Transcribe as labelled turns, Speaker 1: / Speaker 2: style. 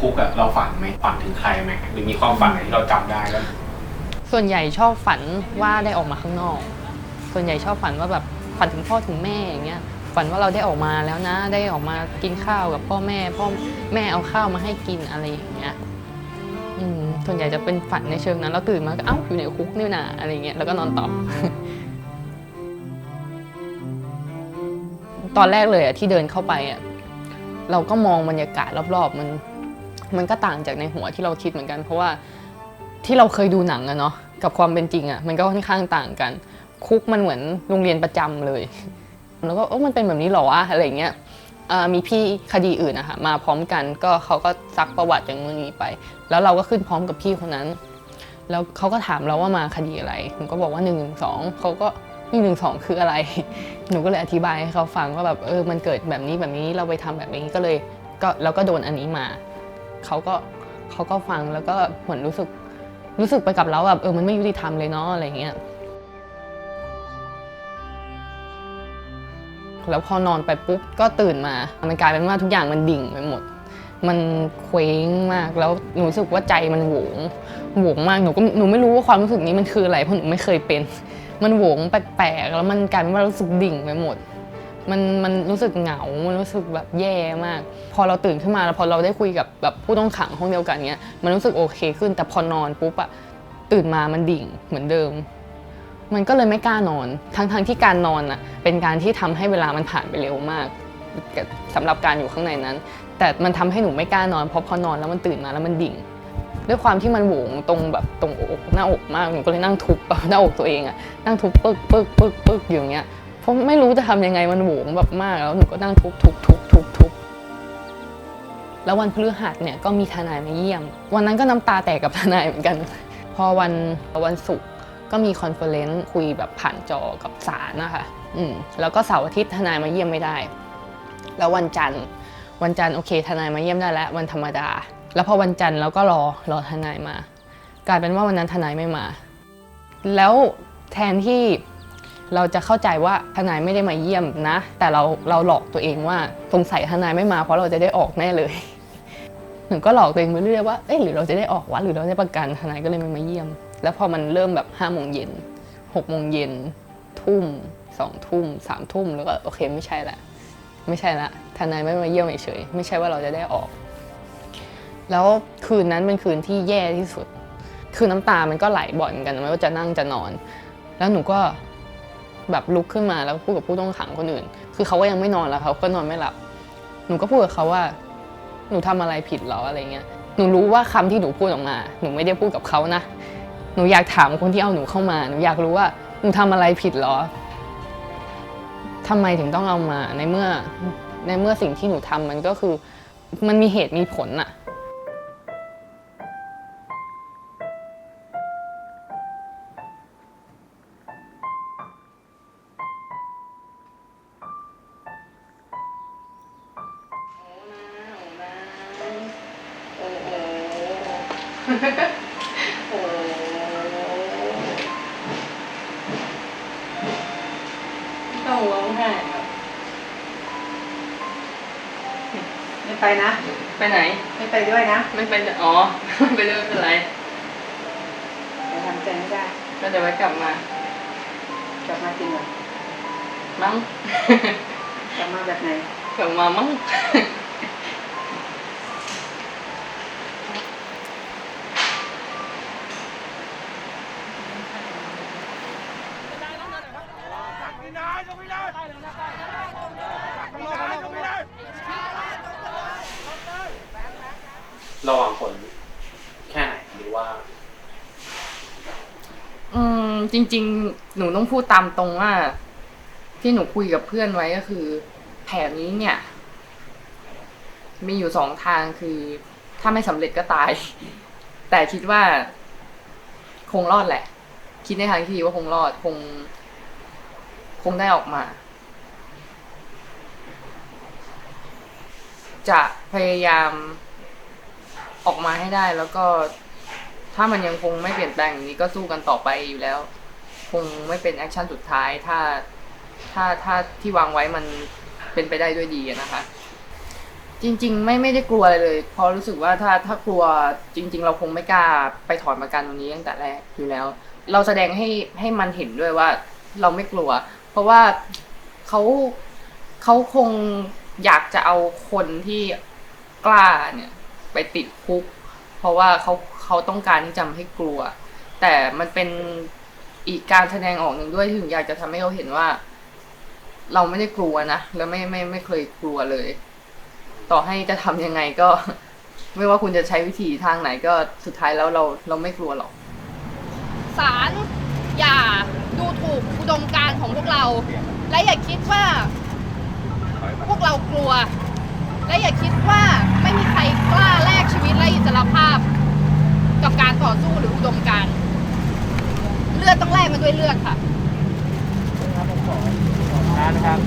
Speaker 1: คุกอะเราฝันไหมฝันถึงใครไหมหรือมีความฝันไหนที่เราจำได้แล้ว
Speaker 2: ส่วนใหญ่ชอบฝันว่าได้ออกมาข้างนอก ส่วนใหญ่ชอบฝันว่าแบบฝันถึงพ่อถึงแม่อย่างเงี้ย ฝันว่าเราได้ออกมาแล้วนะ ได้ออกมากินข้าวกับพ่อแม่ พ่อแม่เอาข้าวมาให้กินอะไรอย่างเงี้ย อืม ส่วนใหญ่จะเป็นฝันในเชิงนั้น แล้วตื่นมาก็เอ้าอยู่ในคุกนี่นะอะไรเงี้ย แล้วก็นอนต่อ ตอนแรกเลยอะที่เดินเข้าไปอะเราก็มองบรรยากาศรอบๆมัน มันก็ต่างจากในหัวที่เราคิดเหมือนกัน เพราะว่าที่เราเคยดูหนังอะเนาะกับความเป็นจริงอะมันก็ค่อนข้างต่างกัน คุกมันเหมือนโรงเรียนประจำเลย แล้วก็เออมันเป็นแบบนี้หรอวะอะไรเงี้ยมีพี่คดีอื่นนะคะมาพร้อมกันก็เขาก็ซักประวัติอย่างมือนี้ไป แล้วเราก็ขึ้นพร้อมกับพี่คนนั้น แล้วเขาก็ถามเราว่ามาคดีอะไรหนูก็บอกว่า1นึเขาก็1นึคืออะไร หนูก็เลยอธิบายให้เขาฟังว่าแบบเออมันเกิดแบบนี้แบบนี้เราไปทำแบบนี้ก็เลยก็แล้วก็โดนอันนี้มา เขาก็เขาก็ฟังแล้วก็เหมือนรู้สึกรู้สึกไปกับเราแบบเออมันไม่ยุติธรรมเลยเนาะอะไรเงี้ยแล้วพอนอนไปปุ๊บก็ตื่นมา มันกลายเป็นว่าทุกอย่างมันดิ่งไปหมด มันเคว้งมากแล้วหนูรู้สึกว่าใจมันโหวงโหวงมากหนูก็หนูไม่รู้ว่าความรู้สึกนี้มันคืออะไรเพราะหนูไม่เคยเป็น มันโหวงแปลกๆแล้วมันกลายเป็นว่ารู้สึกดิ่งไปหมด มันมันรู้สึกเหงา มันรู้สึกแบบแย่มาก พอเราตื่นขึ้นมาแล้วพอเราได้คุยกับแบบผู้ต้องขังห้องเดียวกันเนี้ย มันรู้สึกโอเคขึ้น แต่พอนอนปุ๊บอะตื่นมามันดิ่งเหมือนเดิม มันก็เลยไม่กล้านอน ทั้งๆที่การนอนอะเป็นการที่ทำให้เวลามันผ่านไปเร็วมากสำหรับการอยู่ข้างในนั้น แต่มันทำให้หนูไม่กล้านอน เพราะพอนอนแล้วมันตื่นมาแล้วมันดิ่ง ด้วยความที่มันโหวงตรงแบบตรงอกหน้าอกมาก หนูก็เลยนั่งทุบหน้าอกตัวเองอะนั่งทุบปึ๊กปึ๊กปึ๊กปึ๊กอยู่อย่างเงี้ย ราะไม่รู้จะทำยังไงมันโหวงแบบมากแล้วหนูก็นั่งทุบทุบทุบทุบทุบแล้ววันพฤหัสเนี่ยก็มีทนายมาเยี่ยม วันนั้นก็น้ำตาแตกกับทนายเหมือนกัน พอวันวันศุกร์ก็มีคอนเฟอเรนซ์คุยแบบผ่านจอกับศาลนะคะอืมแล้วก็เสาร์อาทิตย์ทนายมาเยี่ยมไม่ได้ แล้ววันจันทร์ วันจันทร์โอเค ทนายมาเยี่ยมได้แล้ว วันธรรมดา แล้วพอวันจันทร์เราก็รอรอทนายมา กลายเป็นว่าวันนั้นทนายไม่มา แล้วแทนที่ เราจะเข้าใจว่าทนายไม่ได้มาเยี่ยมนะ แต่เราเราหลอกตัวเองว่าสงสัยทนายไม่มาเพราะเราจะได้ออกแน่เลยหนูก็หลอกตัวเองไปเรื่อยว่าเอ้ยหรือเราจะได้ออกวะหรือเราได้ประกันทนายก็เลยไม่มาเยี่ยม แล้วพอมันเริ่มแบบห้าโมงเย็นหกโมงเย็นทุ่มสองทุ่มสามทุ่มแล้วก็โอเคไม่ใช่ละไม่ใช่ละทนายไม่มาเยี่ยมเฉยไม่ใช่ว่าเราจะได้ออก แล้วคืนนั้นเป็นคืนที่แย่ที่สุด คือน้ำตามันก็ไหลบ่อนกันไม่ว่าจะนั่งจะนอน แล้วหนูก็ แบบลุกขึ้นมาแล้วพูดกับผู้ต้องขังคนอื่น คือเขาก็ยังไม่นอนแล้วเขาก็นอนไม่หลับ หนูก็พูดกับเขาว่า หนูทำอะไรผิดหรออะไรเงี้ย หนูรู้ว่าคำที่หนูพูดออกมา หนูไม่ได้พูดกับเขานะ หนูอยากถามคนที่เอาหนูเข้ามา หนูอยากรู้ว่าหนูทำอะไรผิดหรอทำไมถึงต้องเอามาในเมื่อในเมื่อสิ่งที่หนูทำมันก็คือ มันมีเหตุมีผลอะ ต้องร้องไห้ครับ
Speaker 3: ไม่ไปนะ
Speaker 2: ไปไหน
Speaker 3: ไม่ไปด้วยนะ
Speaker 2: ไม่ไปอ๋อ ไม่ไปเลยไม่เป็นไร
Speaker 3: แต่ทำใจไม่ได้
Speaker 2: ก็เดี๋ยวไว้กลับมา ก
Speaker 3: ลับมาจริงเหรอ
Speaker 2: มั้ง
Speaker 3: กลับมาแบบไหน
Speaker 2: กลับมามั้ง
Speaker 1: เราหวังผลแค่ไหนหรือว่า
Speaker 2: อืมจริง ๆ หนูต้องพูดตามตรงว่า ที่หนูคุยกับเพื่อนไว้ก็คือ แผนนี้เนี่ย มีอยู่สองทางคือ ถ้าไม่สำเร็จก็ตาย แต่คิดว่า คงรอดแหละ คิดในทางที่ดีว่าคงรอดคง งได้ออกมา จะพยายามออกมาให้ได้แล้วก็ถ้ามันยังคงไม่เปลี่ยนแปลงอย่างนี้ก็สู้กันต่อไปอยู่แล้ว คงไม่เป็นแอคชั่นสุดท้ายถ้าถ้าถ้าที่วางไว้มันเป็นไปได้ด้วยดีนะคะ จริง ๆ ไม่ไม่ได้กลัวอะไรเลยเพราะรู้สึกว่าถ้าถ้ากลัวจริง ๆ เราคงไม่กล้าไปถอนประกันตรงนี้ตั้งแต่แรกอยู่แล้ว เราแสดงให้ให้มันเห็นด้วยว่าเราไม่กลัว เพราะว่าเขาเขาคงอยากจะเอาคนที่กล้าเนี่ย ไปติดคุก เพราะว่าเขาเขาต้องการที่จะไม่ให้กลัว แต่มันเป็นอีกการแสดงออกหนึ่งด้วยถึงอยากจะทำให้เขาเห็นว่า เราไม่ได้กลัวนะแล้วไม่ไม่ไม่เคยกลัวเลย ต่อให้จะทำยังไงก็ ไม่ว่าคุณจะใช้วิธีทางไหนก็สุดท้ายแล้วเราเราไม่กลัวหรอกสารอย่า และอย่าคิดว่าพวกเรากลัว และอย่าคิดว่าไม่มีใครกล้าแลกชีวิตและอิสรภาพ กับการต่อสู้หรืออุดมการเลือดต้องแลกมาด้วยเลือดค่ะ
Speaker 1: นะครับ